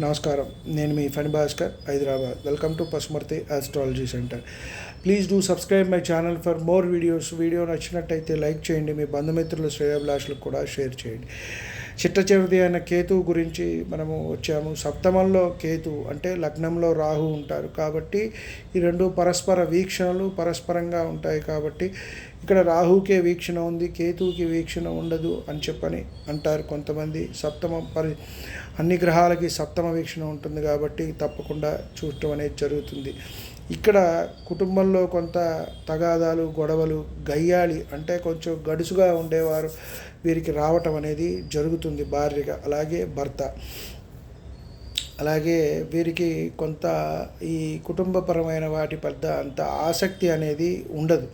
నమస్కారం. నేను మీ Phani Bhaskar Hyderabad. Welcome to Pasumarthi astrology centre please do subscribe my channel for more videos video నచ్చినట్టయితే like చేయండి. మీ బంధుమిత్రులు శ్రేయోభిలాషులకు కూడా షేర్ చేయండి. చిట్ట చివరిది అయిన కేతు గురించి మనము వచ్చాము. సప్తమంలో కేతు అంటే లగ్నంలో రాహు ఉంటారు. కాబట్టి ఈ రెండు పరస్పర వీక్షణలు పరస్పరంగా ఉంటాయి కాబట్టి ఇక్కడ రాహుకే వీక్షణ ఉంది కేతువుకి వీక్షణ ఉండదు అని చెప్పని అంటారు కొంతమంది. సప్తమ పరి అన్ని గ్రహాలకి సప్తమ వీక్షణ ఉంటుంది కాబట్టి తప్పకుండా చూడటం అనేది జరుగుతుంది. ఇక్కడ కుటుంబంలో కొంత తగాదాలు గొడవలు గయ్యాళి అంటే కొంచెం గడుసుగా ఉండేవారు వీరికి రావటం అనేది జరుగుతుంది భార్యగా. అలాగే భర్త. అలాగే వీరికి కొంత ఈ కుటుంబపరమైన వాటి పెద్ద అంత ఆసక్తి అనేది ఉండదు.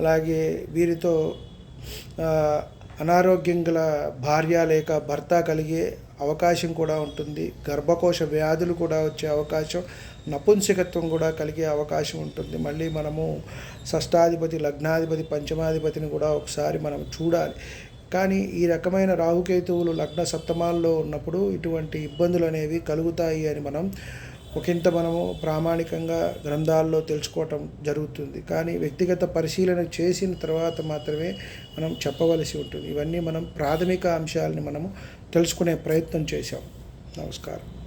అలాగే వీరితో అనారోగ్యం గల భార్య లేక భర్త కలిగే అవకాశం కూడా ఉంటుంది. గర్భకోశ వ్యాధులు కూడా వచ్చే అవకాశం నపుంసకత్వం కూడా కలిగే అవకాశం ఉంటుంది. మళ్ళీ మనము షష్టాధిపతి లగ్నాధిపతి పంచమాధిపతిని కూడా ఒకసారి మనం చూడాలి. కానీ ఈ రకమైన రాహుకేతువులు లగ్న సప్తమాల్లో ఉన్నప్పుడు ఇటువంటి ఇబ్బందులు అనేవి కలుగుతాయి అని మనం ఒకంత మనము ప్రామాణికంగా గ్రంథాల్లో తెలుసుకోవటం జరుగుతుంది. కానీ వ్యక్తిగత పరిశీలన చేసిన తర్వాత మాత్రమే మనం చెప్పవలసి ఉంటుంది. ఇవన్నీ మనం ప్రాథమిక అంశాలని మనము తెలుసుకునే ప్రయత్నం చేశాం. నమస్కారం.